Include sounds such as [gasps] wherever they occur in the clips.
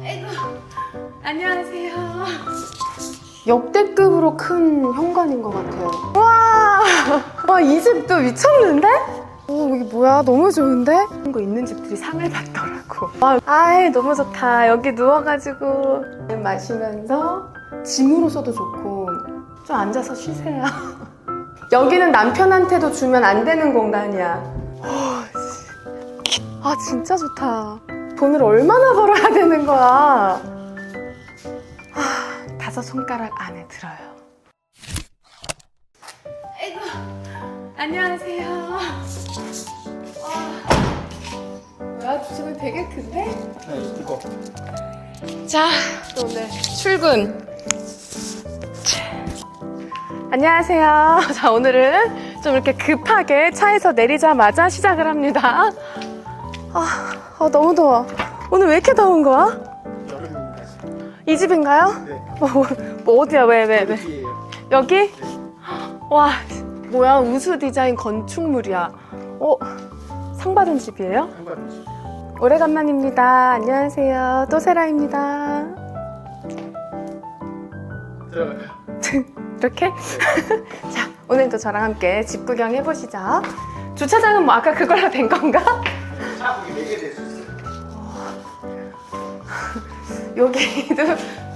아이고 안녕하세요. 역대급으로 큰 현관인 것 같아요. 와, 와이 집도 미쳤는데? 오 이게 뭐야 너무 좋은데? 이런 거 있는 집들이 상을 받더라고. 와, 아이 너무 좋다. 여기 누워가지고 마시면서 짐으로서도 좋고 좀 앉아서 쉬세요. [laughs] 여기는 남편한테도 주면 안 되는 공간이야. 아 진짜 좋다. 돈을 얼마나 벌어야 되는 거야? 아, 다섯 손가락 안에 들어요. 아이고 안녕하세요. 와, 뭐야 주방이 되게 큰데? 네, 이거. 자, 또 오늘 출근. 차. 안녕하세요. [laughs] 자, 오늘은 좀 이렇게 급하게 차에서 내리자마자 시작을 합니다. 아, 아, 너무 더워. 오늘 왜 이렇게 더운 거야? 여름입니다. 이 집인가요? 네. 뭐, 뭐 어디야? 왜, 왜, 왜? 여기? 와, 뭐야? 우수 디자인 건축물이야. 어, 상 받은 집이에요? 오래간만입니다. 안녕하세요. 또세라입니다. 들어가요. [laughs] 이렇게? [laughs] 자, 오늘도 저랑 함께 집 구경 해보시죠. 주차장은 뭐 아까 그걸로 된 건가? 차국이 4개 될수 있어요. [laughs] 여기도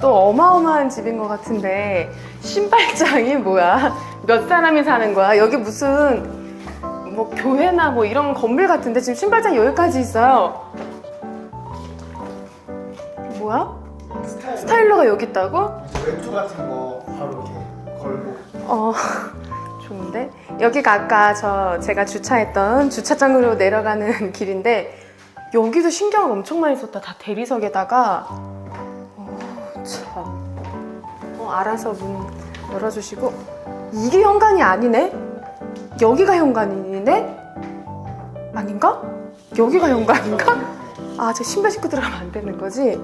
또 어마어마한 집인 것 같은데 신발장이 뭐야? 몇 사람이 사는 거야? 여기 무슨 뭐 교회나 뭐 이런 건물 같은데 지금 신발장 여기까지 있어요. 뭐야? 스타일. 스타일러가 여기 있다고? 외투 같은 거 바로 이렇게 걸고. 어, [laughs] 좋은데? 여기가 아까 저 제가 주차했던 주차장으로 내려가는 [laughs] 길인데 여기도 신경을 엄청 많이 썼다. 다 대리석에다가 어, 참. 어, 알아서 문 열어주시고 이게 현관이 아니네? 여기가 현관이네? 아닌가? 여기가 현관인가? 아, 저 신발 신고 들어가면 안 되는 거지?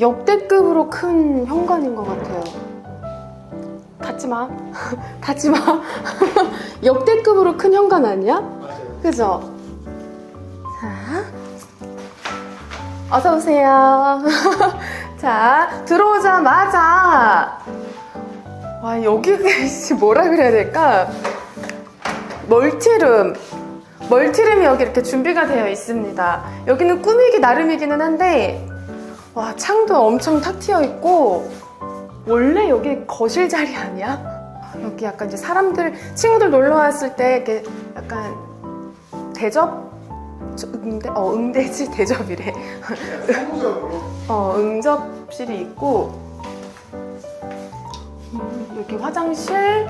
역대급으로 큰 현관인 것 같아요. 닫지 마. [laughs] 닫지 마. [laughs] 역대급으로 큰 현관 아니야? 맞아요. 그죠? 자. 어서오세요. [laughs] 자, 들어오자마자. 와, 여기가 씨, 뭐라 그래야 될까? 멀티룸. 멀티룸이 여기 이렇게 준비가 되어 있습니다. 여기는 꾸미기 나름이기는 한데, 와, 창도 엄청 탁 트여 있고, 원래 여기 거실 자리 아니야? 여기 약간 이제 사람들, 친구들 놀러 왔을 때 이렇게 약간 대접? 저 응대? 어, 응대지 [laughs] 대접이래. 어, 응접실이 있고, 음, 여기 화장실,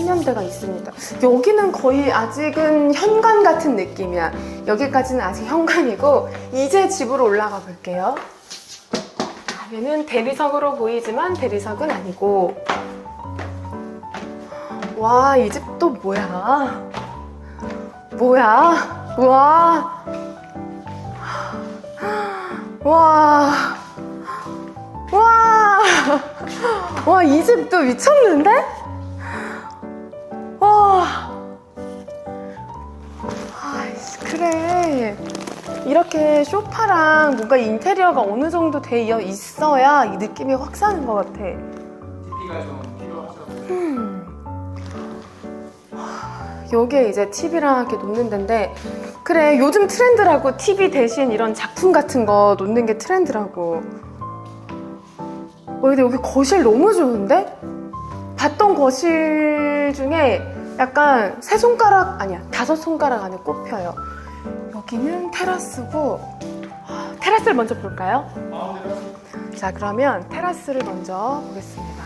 세면대가 있습니다. 여기는 거의 아직은 현관 같은 느낌이야. 여기까지는 아직 현관이고, 이제 집으로 올라가 볼게요. 아, 얘는 대리석으로 보이지만 대리석은 아니고, 와, 이 집도 뭐야? 뭐야? 와. 와. 와. 와, 이 집도 미쳤는데? 와. 아이씨, 그래. 이렇게 소파랑 뭔가 인테리어가 어느 정도 되어 있어야 이 느낌이 확 사는 것 같아. DP가 좀 필요하죠. 여기에 이제 TV랑 이렇게 놓는 데인데 그래 요즘 트렌드라고 TV 대신 이런 작품 같은 거 놓는 게 트렌드라고 어 근데 여기 거실 너무 좋은데? 봤던 거실 중에 약간 세 손가락 아니야 다섯 손가락 안에 꼽혀요 여기는 테라스고 아, 테라스를 먼저 볼까요? 자 그러면 테라스를 먼저 보겠습니다.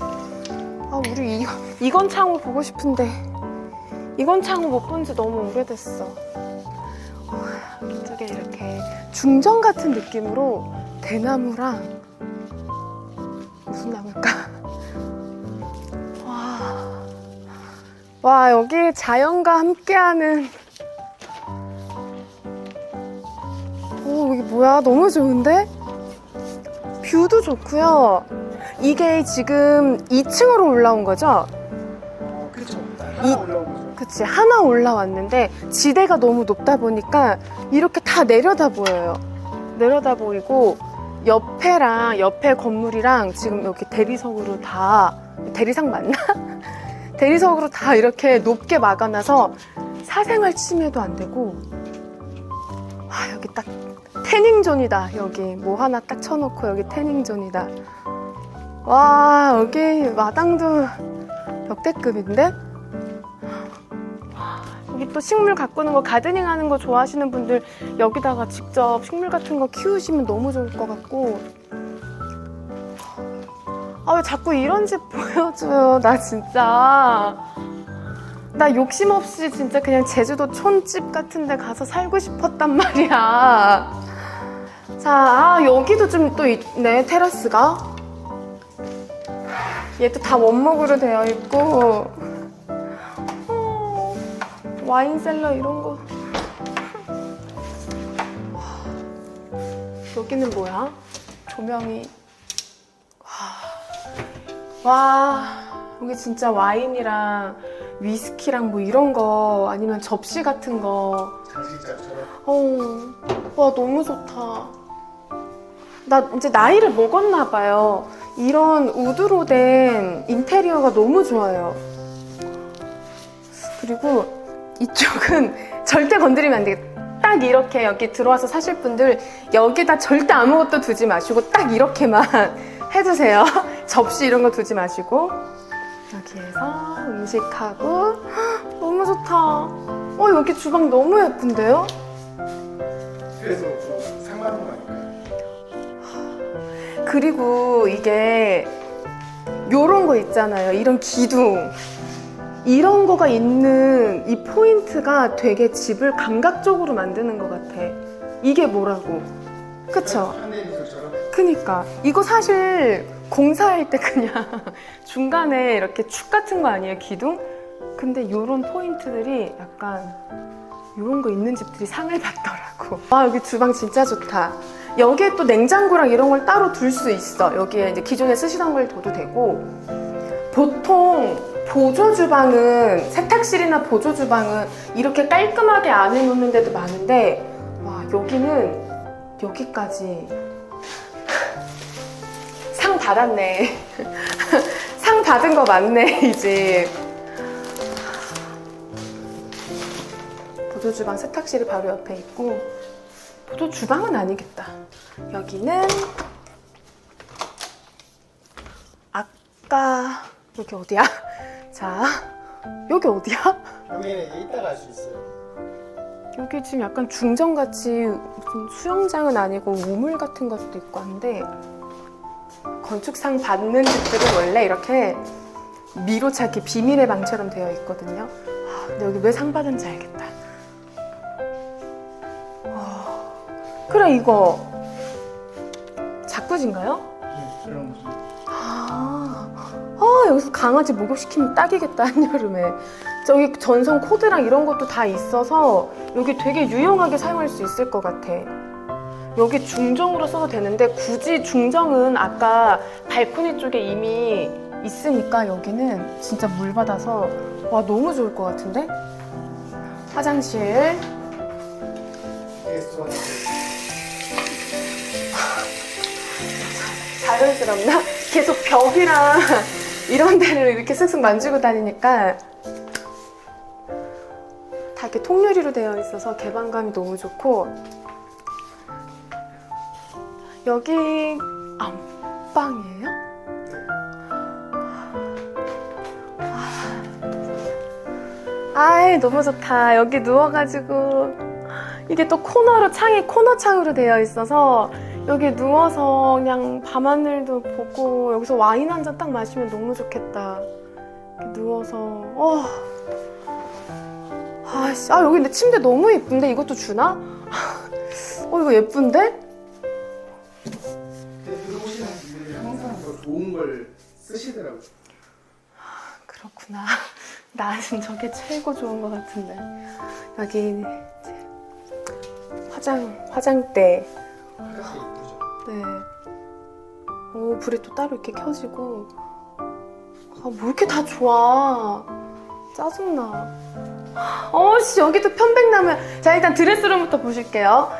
아 우리 이, 이건 창호 보고 싶은데 이건 창호 못 본 지 너무 오래됐어. 와, 이쪽에 이렇게 중정 같은 느낌으로 대나무랑 와 여기 자연과 함께하는 오 이게 뭐야 너무 좋은데? 뷰도 좋고요. 이게 지금 2층으로 올라온 거죠? 어, 그렇죠. 하나 올라온 거죠. 그치 하나 올라왔는데 지대가 너무 높다 보니까 이렇게 다 내려다 보여요. 내려다 보이고 옆에랑 옆에 건물이랑 지금 여기 대리석으로 다 대리석 맞나? [laughs] 대리석으로 다 이렇게 높게 막아놔서 사생활 침해도 안 되고 아 여기 딱 태닝존이다. 여기 뭐 하나 딱 쳐놓고 여기 태닝존이다. 와 여기 마당도 역대급인데? 와, 여기 또 식물 가꾸는 거 가드닝 하는 거 좋아하시는 분들 여기다가 직접 식물 같은 거 키우시면 너무 좋을 것 같고 아 왜 자꾸 이런 집 보여줘요? [laughs] 나 진짜. 나 욕심 없이 진짜 그냥 제주도 촌집 같은 데 가서 살고 싶었단 말이야. 자 아, 여기도 좀 또 있네 테라스가. 얘도 다 원목으로 되어 있고. 어, 와인 셀러 이런 거. 여기는 뭐야? 조명이 와, 와 여기 진짜 와인이랑 위스키랑 뭐 이런 거 아니면 접시 같은 거 장식장처럼. 어, 와 너무 좋다. 나 이제 나이를 먹었나 봐요. 이런 우드로 된 인테리어가 너무 좋아요. 그리고 이쪽은 [laughs] 절대 건드리면 안 되겠다. 딱 이렇게 여기 들어와서 사실 분들 여기다 절대 아무것도 두지 마시고 딱 이렇게만 [laughs] 해두세요. 접시 이런 거 두지 마시고 여기에서 음식하고 헉, 너무 좋다. 어 여기 주방 너무 예쁜데요? 그래서 좀 상관한 거 아닐까요? 그리고 이게 요런 거 있잖아요. 이런 기둥. 이런 거가 있는 이 포인트가 되게 집을 감각적으로 만드는 것 같아. 이게 뭐라고? 그쵸? 현대미술처럼. 그니까. 이거 사실 공사할 때 그냥 [laughs] 중간에 이렇게 축 같은 거 아니에요? 기둥? 근데 요런 포인트들이 약간 요런 거 있는 집들이 상을 받더라고. 와, 여기 주방 진짜 좋다. 여기에 또 냉장고랑 이런 걸 따로 둘 수 있어. 여기에 이제 기존에 쓰시던 걸 둬도 되고. 보통 보조 주방은 세탁실이나 보조 주방은 이렇게 깔끔하게 안 해놓는 데도 많은데 와 여기는 여기까지 상 받았네. [laughs] 상 받은 거 맞네 이제. 보조 주방 세탁실이 바로 옆에 있고 보조 주방은 아니겠다. 여기는 아까 여기 어디야? [laughs] 자 여기 어디야? 여기는 이따가 할수 있어요. 여기 지금 약간 중정같이 무슨 수영장은 아니고 우물 같은 것도 있고 한데 건축상 받는 집들은 원래 이렇게 미로찾기 비밀의 방처럼 되어 있거든요. 아, 근데 여기 왜 상 받은지 알겠다. 아, 그래 이거 자꾸진가요? 네, 그런 거죠. 아, 아, 여기서 강아지 목욕시키면 딱이겠다 한여름에 저기 전선 코드랑 이런 것도 다 있어서 여기 되게 유용하게 사용할 수 있을 것 같아 여기 중정으로 써도 되는데 굳이 중정은 아까 발코니 쪽에 이미 있으니까 여기는 진짜 물 받아서 와 너무 좋을 것 같은데 화장실 자연스럽나? 계속 벽이랑 [laughs] 이런 데를 이렇게 쓱쓱 만지고 다니니까 다 이렇게 통유리로 되어 있어서 개방감이 너무 좋고 여기 안방이에요? 아이 너무 좋다 여기 누워가지고 이게 또 코너로 창이 코너 창으로 되어 있어서 여기 누워서 그냥 밤하늘도 보고 여기서 와인 한 잔 딱 마시면 너무 좋겠다. 이렇게 누워서 어. 아씨, 아 여기 근데 침대 너무 예쁜데 이것도 주나? [laughs] 어 이거 예쁜데? 걸 쓰시더라고요. 그렇구나. [laughs] 나는 저게 최고 좋은 것 같은데. 여기 이제 화장 화장대. 이쁘죠. 네. 오, 불이 또 따로 이렇게 켜지고. 아, 뭐 이렇게 다 좋아. 짜증나. 어씨 여기도 편백나무. 자 일단 드레스룸부터 보실게요.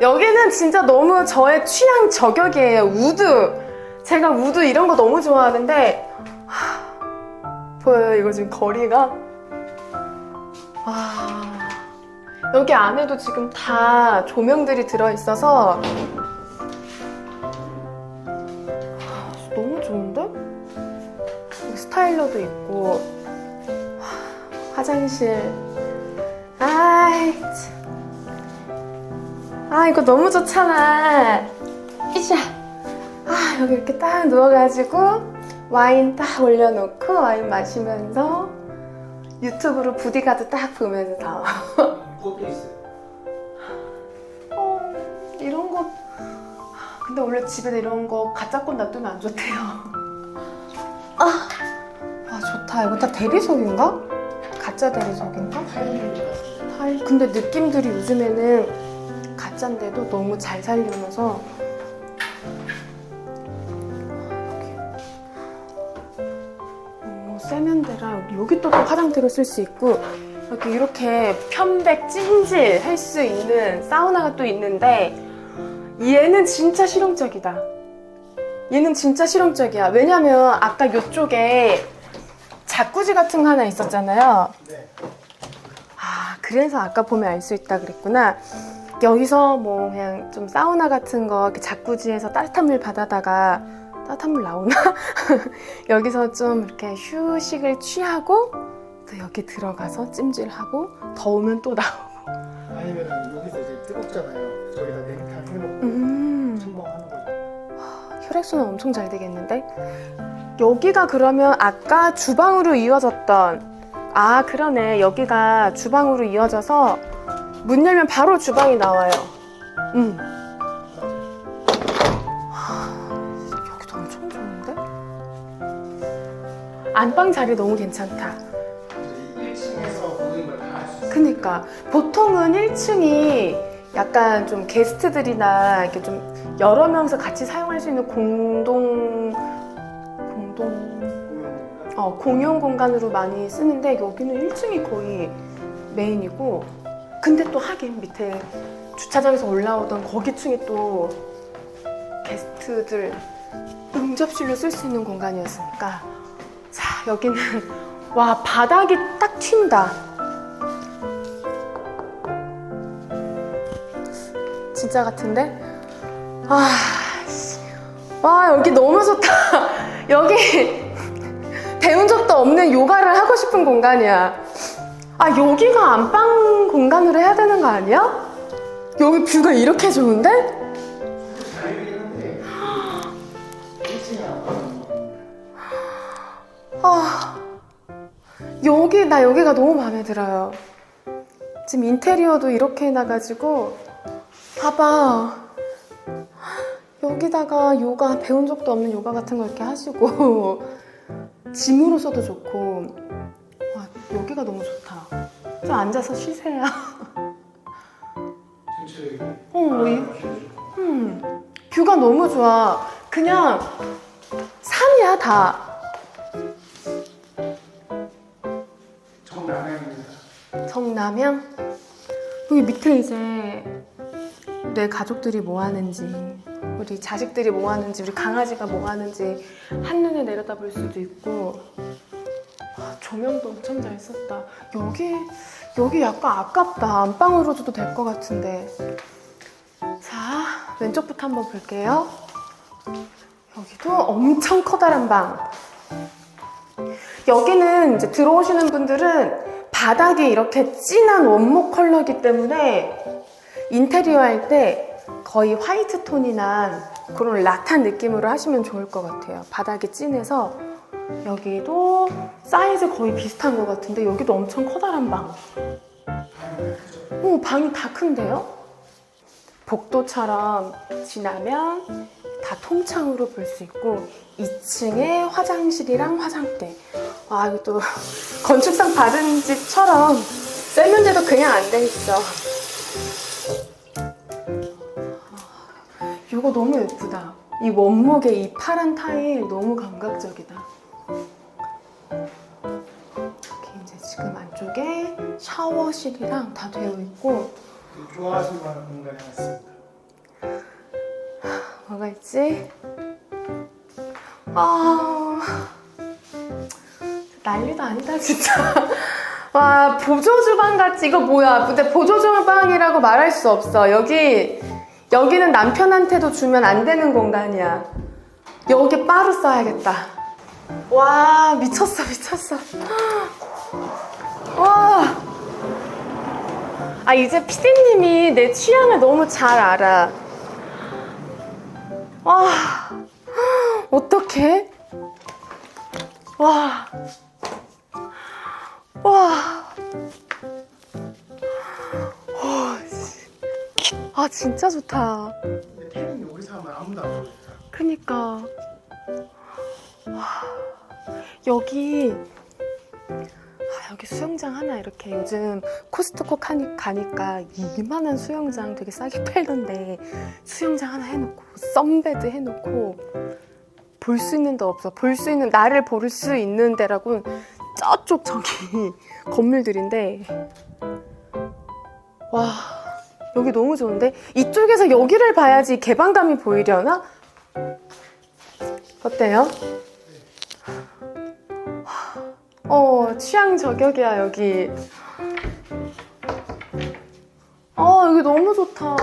여기는 진짜 너무 저의 취향 저격이에요. 우드. 제가 우드 이런 거 너무 좋아하는데 하, 보여요 이거 지금 거리가. 와 여기 안에도 지금 다 조명들이 들어 있어서 하, 너무 좋은데? 스타일러도 있고 하, 화장실. 아이, 참. 아, 이거 너무 좋잖아. 이샤. 아, 여기 이렇게 딱 누워가지고 와인 딱 올려놓고 와인 마시면서 유튜브로 부디가드 딱 보면서 다. 이것도 있어요. 어, 이런 거. 근데 원래 집에 이런 거 가짜 건 놔두면 안 좋대요. 아, 아 좋다. 이거 다 대리석인가? 가짜 대리석인가? 근데 느낌들이 요즘에는 가짜인데도 너무 잘 살려놔서 여기 또 화장대로 쓸 수 있고 여기 이렇게 편백 찜질 할 수 있는 사우나가 또 있는데 얘는 진짜 실용적이다. 얘는 진짜 실용적이야. 왜냐면 아까 이쪽에 자꾸지 같은 거 하나 있었잖아요. 네. 아, 그래서 아까 보면 알 수 있다 그랬구나. 여기서 뭐 그냥 좀 사우나 같은 거 이렇게 자꾸지에서 따뜻한 물 받아다가 따뜻한 물 나오나? [laughs] 여기서 좀 이렇게 휴식을 취하고 또 여기 들어가서 찜질하고 더우면 또 나오고. 아니면 여기서 이제 뜨겁잖아요. 저기다 냉탕 해놓고 음, 첨벙하는 거죠. 혈액순환 엄청 잘 되겠는데? 여기가 그러면 아까 주방으로 이어졌던 아 그러네 여기가 주방으로 이어져서 문 열면 바로 주방이 나와요. 음. 안방 자리 너무 괜찮다. 이제 1층에서 모든 걸 다 할 수 있어요. 그니까 보통은 1층이 약간 좀 게스트들이나 이렇게 좀 여러 명서 같이 사용할 수 있는 공동 공동? 어, 공용 공간으로 많이 쓰는데 여기는 1층이 거의 메인이고 근데 또 하긴 밑에 주차장에서 올라오던 거기 층이 또 게스트들 응접실로 쓸 수 있는 공간이었으니까 자 여기는 와 바닥이 딱 튄다 진짜 같은데? 아, 씨. 와 여기 너무 좋다 [laughs] 여기 [laughs] 배운 적도 없는 요가를 하고 싶은 공간이야. 아, 여기가 안방 공간으로 해야 되는 거 아니야? 여기 뷰가 이렇게 좋은데? 아, 여기, 나 여기가 너무 마음에 들어요. 지금 인테리어도 이렇게 해놔가지고, 봐봐. 여기다가 요가, 배운 적도 없는 요가 같은 거 이렇게 하시고, [laughs] 짐으로 써도 좋고, 와, 여기가 너무 좋다. 좀 앉아서 쉬세요. 어, 이, 음, 뷰가 너무 좋아. 그냥 산이야, 다. 정남향? 여기 밑에 이제 내 가족들이 뭐 하는지, 우리 자식들이 뭐 하는지, 우리 강아지가 뭐 하는지 한눈에 내려다 볼 수도 있고, 아, 조명도 엄청 잘 썼다. 여기, 여기 약간 아깝다. 안방으로 줘도 될 것 같은데. 자, 왼쪽부터 한번 볼게요. 여기도 엄청 커다란 방. 여기는 이제 들어오시는 분들은 바닥이 이렇게 진한 원목 컬러이기 때문에 인테리어 할 때 거의 화이트 톤이나 그런 라탄 느낌으로 하시면 좋을 것 같아요. 바닥이 진해서 여기도 사이즈 거의 비슷한 것 같은데 여기도 엄청 커다란 방. 오, 방이 다 큰데요? 복도처럼 지나면 다 통창으로 볼 수 있고 2층에 화장실이랑 화장대. 와, 이거 또 건축상 받은 집처럼 세면대도 그냥 안 돼 있어. 이거 너무 예쁘다. 이 원목의 이 파란 타일 너무 감각적이다. 이렇게 이제 지금 안쪽에 샤워실이랑 다 되어 있고 좋아하실 만한 공간이 있습니다. 뭐가 있지? 아 난리도 아니다 진짜. [laughs] 와 보조 주방 같지 이거 뭐야? 근데 보조 주방이라고 말할 수 없어. 여기 여기는 남편한테도 주면 안 되는 공간이야. 여기 빠루 써야겠다. 와 미쳤어 미쳤어. [gasps] 와. 아 이제 피디님이 내 취향을 너무 잘 알아. 와, [gasps] 어떡해? 와, 와, 아 진짜 좋다. 근데 태는 여기서 하면 아무도 안 보여요. 그니까 와, 여기 아, 여기 수영장 하나 이렇게 요즘 코스트코 가니, 가니까 이만한 수영장 되게 싸게 [laughs] 팔던데 수영장 하나 해놓고 썬베드 해놓고 볼 수 있는 데 없어 볼 수 있는 나를 볼 수 있는 데라고는 저쪽 저기 [laughs] 건물들인데 와 여기 너무 좋은데 이쪽에서 여기를 봐야지 개방감이 보이려나? 어때요? 어, 취향 저격이야, 여기. 어, 여기 너무 좋다.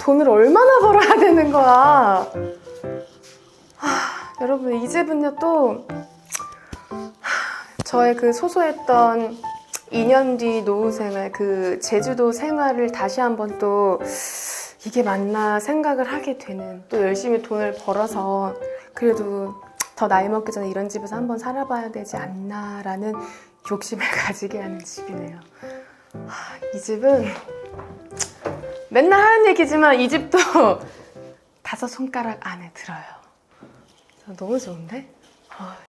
돈을 얼마나 벌어야 되는 거야? 하, 여러분, 이 집은요, 또, 하, 저의 그 소소했던 2년 뒤 노후 생활, 그 제주도 생활을 다시 한번 또 이게 맞나 생각을 하게 되는 또 열심히 돈을 벌어서 그래도 더 나이 먹기 전에 이런 집에서 한번 살아봐야 되지 않나라는 욕심을 [laughs] 가지게 하는 집이네요. 하, 이 집은 맨날 하는 얘기지만 이 집도 [laughs] 다섯 손가락 안에 들어요. 너무 좋은데? 아,